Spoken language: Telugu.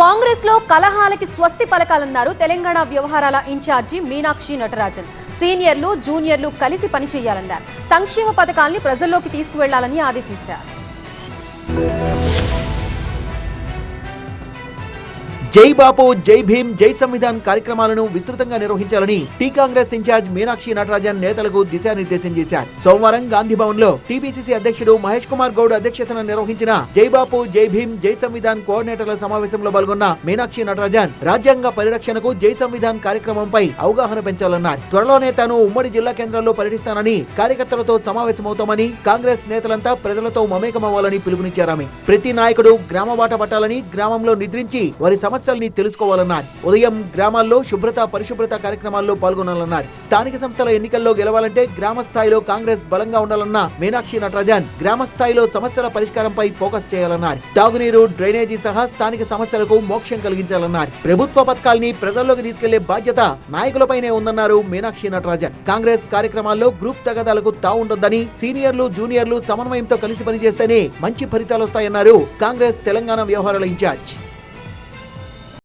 కాంగ్రెస్లో కలహాలకి స్వస్తి పలకాలన్నారు తెలంగాణ వ్యవహారాల ఇన్ఛార్జి మీనాక్షి నటరాజన్. సీనియర్లు జూనియర్లు కలిసి పనిచేయాలన్నారు. సంక్షేమ పథకాల్ని ప్రజల్లోకి తీసుకువెళ్ళాలని ఆదేశించారు. జై బాపు జై భీమ్ జై సంవిధాన్ కార్యక్రమాలను విస్తృతంగా నిర్వహించాలని T Congress in charge Meenakshi Natarajan నేతలకు దిశానిర్దేశం చేశారు. సోమవారం గాంధీ భవన్లో టీపీసీసీ అధ్యక్షుడు మహేష్ కుమార్ గౌడ్ అధ్యక్షతన నిర్వహించిన జై బాపు జై భీమ్ జై సంవిధాన్ కోఆర్డినేటర్ల సమావేశంలో పాల్గొన్న మీనాక్షి నటరాజన్ రాజ్యాంగ పరిరక్షణకు జై సంవిధాన్ కార్యక్రమంపై అవగాహన పెంచాలన్నారు. త్వరలోనే తాను ఉమ్మడి జిల్లా కేంద్రాల్లో పర్యటిస్తానని కార్యకర్తలతో సమావేశమవుతామని కాంగ్రెస్ నేతలంతా ప్రజలతో మమేకమవ్వాలని పిలుపునిచ్చారామె ప్రతి నాయకుడు గ్రామ బాట పట్టాలని గ్రామంలో నిద్రించి వారి సమస్యల్ని తెలుసుకోవాలన్నారు. ఉదయం గ్రామాల్లో శుభ్రత పరిశుభ్రత కార్యక్రమాల్లో పాల్గొనాలన్నారు. స్థానిక సంస్థల ఎన్నికల్లో గెలవాలంటే గ్రామ స్థాయిలో కాంగ్రెస్ బలంగా ఉండాలన్న మీనాక్షి నటరాజన్ గ్రామ స్థాయిలో సమస్యల పరిష్కారంపై ఫోకస్ చేయాలన్నారు. తాగునీరు డ్రైనేజీ సహా స్థానిక సమస్యలకు మోక్షం కలిగించాలన్నారు. ప్రభుత్వ పథకాల్ని ప్రజల్లోకి తీసుకెళ్ళే బాధ్యత నాయకులపైనే ఉందన్నారు మీనాక్షి నటరాజన్. కాంగ్రెస్ కార్యక్రమాల్లో గ్రూప్ తగదాలకు తావుండొద్దని సీనియర్లు జూనియర్లు సమన్వయంతో కలిసి పనిచేస్తేనే మంచి ఫలితాలు వస్తాయన్నారు కాంగ్రెస్ తెలంగాణ వ్యవహారాల ఇన్ఛార్జ్.